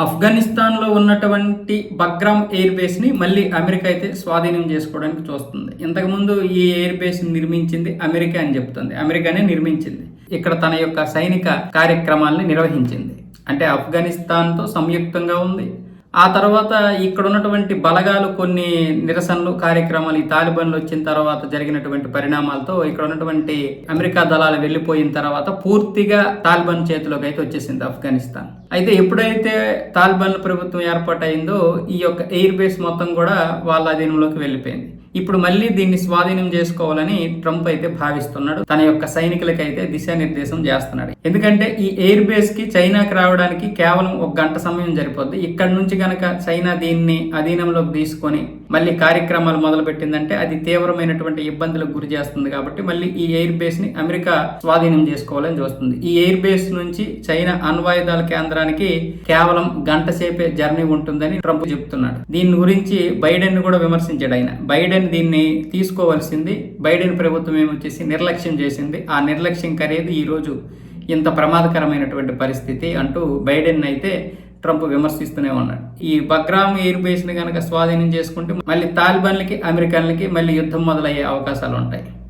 ఆఫ్ఘనిస్తాన్లో ఉన్నటువంటి బగ్రామ్ ఎయిర్ బేస్ని మళ్ళీ అమెరికా అయితే స్వాధీనం చేసుకోవడానికి చూస్తుంది. ఇంతకుముందు ఈ ఎయిర్ బేస్ నిర్మించింది అమెరికా అని చెప్తుంది. అమెరికానే నిర్మించింది. ఇక్కడ తన యొక్క సైనిక కార్యక్రమాల్ని నిర్వహించింది. అంటే ఆఫ్ఘనిస్తాన్తో సంయుక్తంగా ఉంది. ఆ తర్వాత ఇక్కడ ఉన్నటువంటి బలగాలు కొన్ని నిరసనలు కార్యక్రమాలు ఈ తాలిబాన్లు వచ్చిన తర్వాత జరిగినటువంటి పరిణామాలతో ఇక్కడ ఉన్నటువంటి అమెరికా దళాలు వెళ్ళిపోయిన తర్వాత పూర్తిగా తాలిబాన్ చేతిలోకి అయితే వచ్చేసింది ఆఫ్ఘనిస్తాన్. అయితే ఎప్పుడైతే తాలిబాన్ల ప్రభుత్వం ఏర్పాటైందో ఈ యొక్క ఎయిర్ బేస్ మొత్తం కూడా వాళ్ళ అధీనంలోకి వెళ్ళిపోయింది. ఇప్పుడు మళ్ళీ దీన్ని స్వాధీనం చేసుకోవాలని ట్రంప్ అయితే భావిస్తున్నాడు. తన యొక్క సైనికులకైతే దిశానిర్దేశం చేస్తున్నాడు. ఎందుకంటే ఈ ఎయిర్ బేస్కి చైనాకి రావడానికి కేవలం ఒక గంట సమయం సరిపోద్ది. ఇక్కడ నుంచి గనక చైనా దీన్ని అధీనంలోకి తీసుకొని మళ్ళీ కార్యక్రమాలు మొదలు పెట్టిందంటే అది తీవ్రమైనటువంటి ఇబ్బందులకు గురి చేస్తుంది కాబట్టి మళ్ళీ ఈ ఎయిర్ బేస్ని అమెరికా స్వాధీనం చేసుకోవాలని చూస్తుంది. ఈ ఎయిర్ బేస్ నుంచి చైనా అణ్వాయుధాల కేంద్రానికి కేవలం గంట సేపే జర్నీ ఉంటుందని ట్రంప్ చెప్తున్నాడు. దీని గురించి బైడెన్ కూడా విమర్శించాడు ఆయన. బైడెన్ దీన్ని తీసుకోవాల్సింది బైడెన్ ప్రభుత్వం ఏమొచ్చేసి నిర్లక్ష్యం చేసింది. ఆ నిర్లక్ష్యం ఖరీదు ఈ రోజు ఇంత ప్రమాదకరమైనటువంటి పరిస్థితి అంటూ బైడెన్ అయితే ట్రంప్ విమర్శిస్తూనే ఉన్నాడు. ఈ బగ్రామ్ ఎయిర్ బేస్ని కనుక స్వాధీనం చేసుకుంటే మళ్ళీ తాలిబాన్లకి అమెరికన్లకి మళ్ళీ యుద్ధం మొదలయ్యే అవకాశాలు ఉంటాయి